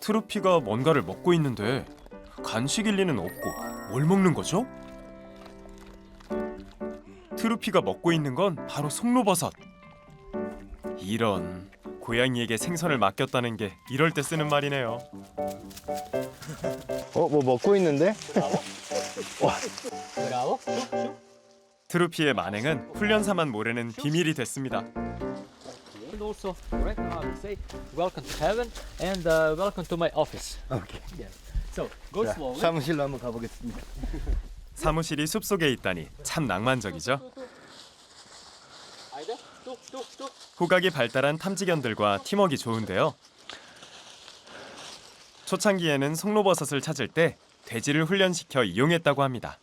트루피가 뭔가를 먹고 있는데 간식일 리는 없고 뭘 먹는 거죠? 트루피가 먹고 있는 건 바로 송로버섯. 이런 고양이에게 생선을 맡겼다는 게 이럴 때 쓰는 말이네요. 어, 뭐 먹고 있는데? 트루피의 만행은 훈련사만 모르는 비밀이 됐습니다. And also, right now I will say, welcome to heaven and uh, welcome to my office. 오케이. Yes. So, go 자, slowly. 사무실로 한번 가보겠습니다. 사무실이 숲 속에 있다니 참 낭만적이죠. Tuk, tuk. 후각이 발달한 탐지견들과 팀워크 좋은데요. 초창기에는 송로버섯을 찾을 때 돼지를 훈련시켜 이용했다고 합니다.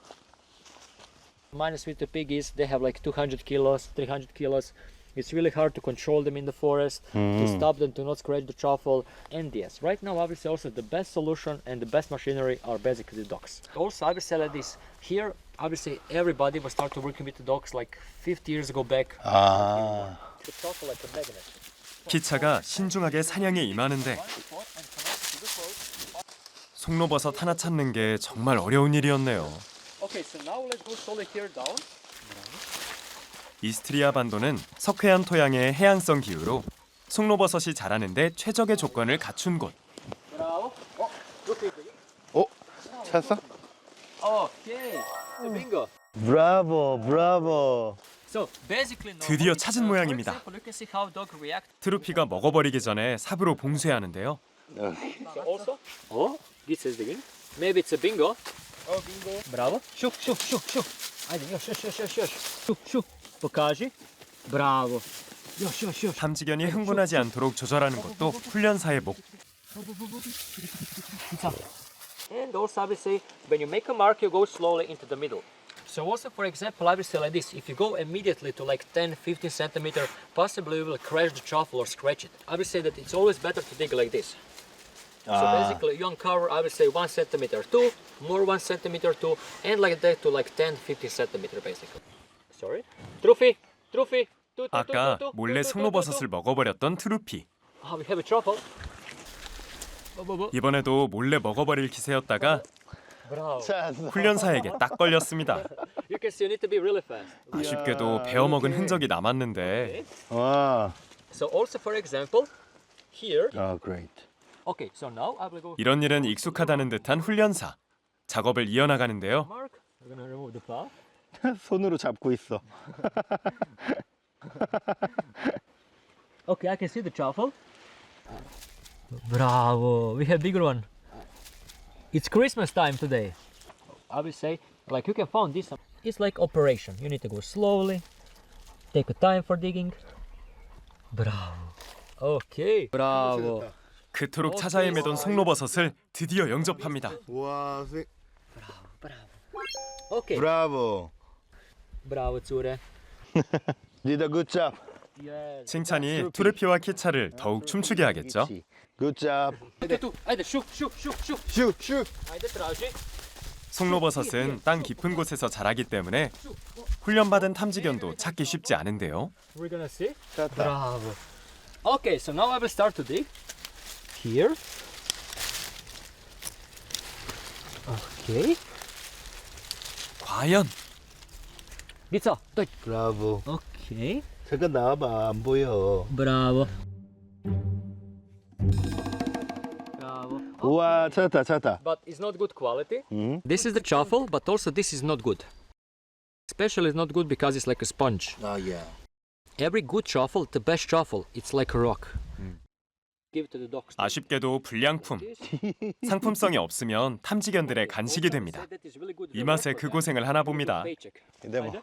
Minus with the pig is they have like 200 kilos, 300 kilos. It's really hard to control them in the forest, to stop them, to not scratch the truffle. And yes, right now, obviously, also the best solution and the best machinery are basically the dogs. Also, I will say like this here, obviously, everybody was start to working with the dogs like 50 years ago back. 아, The truffle like a magnet. 기차가 신중하게 사냥에 임하는데 송로버섯 하나 찾는 게 정말 어려운 일이었네요. Okay, so now let's go slowly here down. 이스트리아 반도는 석회암 토양의 해양성 기후로 송로버섯이 자라는데 최적의 조건을 갖춘 곳. Oh, 어? 찾았어? Bingo. 브라보, 브라보. 드디어 찾은 uh, 모양입니다. 트루피가 먹어버리기 전에 삽으로 봉쇄하는데요. So also, oh, this is the game. Maybe it's a bingo. Oh, bingo. Bravo. Shuk, shuk, shuk, shuk. Ajde, još, još, još, još, još. Shuk, shuk. Pokaži. Bravo. Još, još, još. 탐지견이 흥분하지 않도록 조절하는 것도 훈련사의 목. And also, I will say, when you make a mark, you go slowly into the middle. So also, for example, I will say like this: if you go immediately to like 10, 15 centimeter, possibly you will crash the truffle or scratch it. I will say that it's always better to dig like this. So 아, basically, you uncover, I will say one centimeter, two, more one centimeter, two, and like that to like 10, 15 centimeter, basically. Sorry. Trophy, trophy. Two, two, two, 아까 two, two, 몰래 two, two, two, 송로버섯을. 먹어버렸던 트루피. Ah, we have a truffle. Bo- bo- bo. 이번에도 몰래 먹어버릴 기세였다가. 훈련사에게 딱 걸렸습니다. You can see you need to be really fast. 아쉽게도 베어먹은 흔적이 남았는데 와, So also, for example, here. 아, great. Okay, so now I will go 이런 일은 익숙하다는 듯한 훈련사. 작업을 이어나가는데요. mark. We're gonna remove the plow. 손으로 잡고 있어. Okay, I can see the truffle. Bravo, we have bigger one. It's Christmas time today. I will say, like you can find this. It's like operation. You need to go slowly. Take a time for digging. Bravo. Okay. Bravo. 그토록 찾아 헤매던 송로버섯을 드디어 영접합니다. 와, 세... Okay. 브라보. Bravo. Did a good job. Yes. 칭찬이 투르피와 키차를 더욱 춤추게 하겠죠. Good job. Ajde, traži. 송로버섯은 땅 깊은 곳에서 자라기 때문에 훈련받은 탐지견도 찾기 쉽지 않은데요. We're gonna see. 찾았다. Bravo. Okay, so now I will start to dig. Here. Okay. 과연 Gica, doj. 브라보. Okay. 잠깐 나와봐, 안 보여. Bravo. Bravo. 우와, 찾았다, 찾았다. But it's not good quality. 응? This is the truffle, but also this is not good. Especially it's not good because it's like a sponge. 아, 예. Every good truffle, the best truffle, it's like a rock. 아쉽게도 불량품, 상품성이 없으면 탐지견들의 간식이 됩니다. 이 맛에 그 고생을 하나 봅니다. 근데 뭐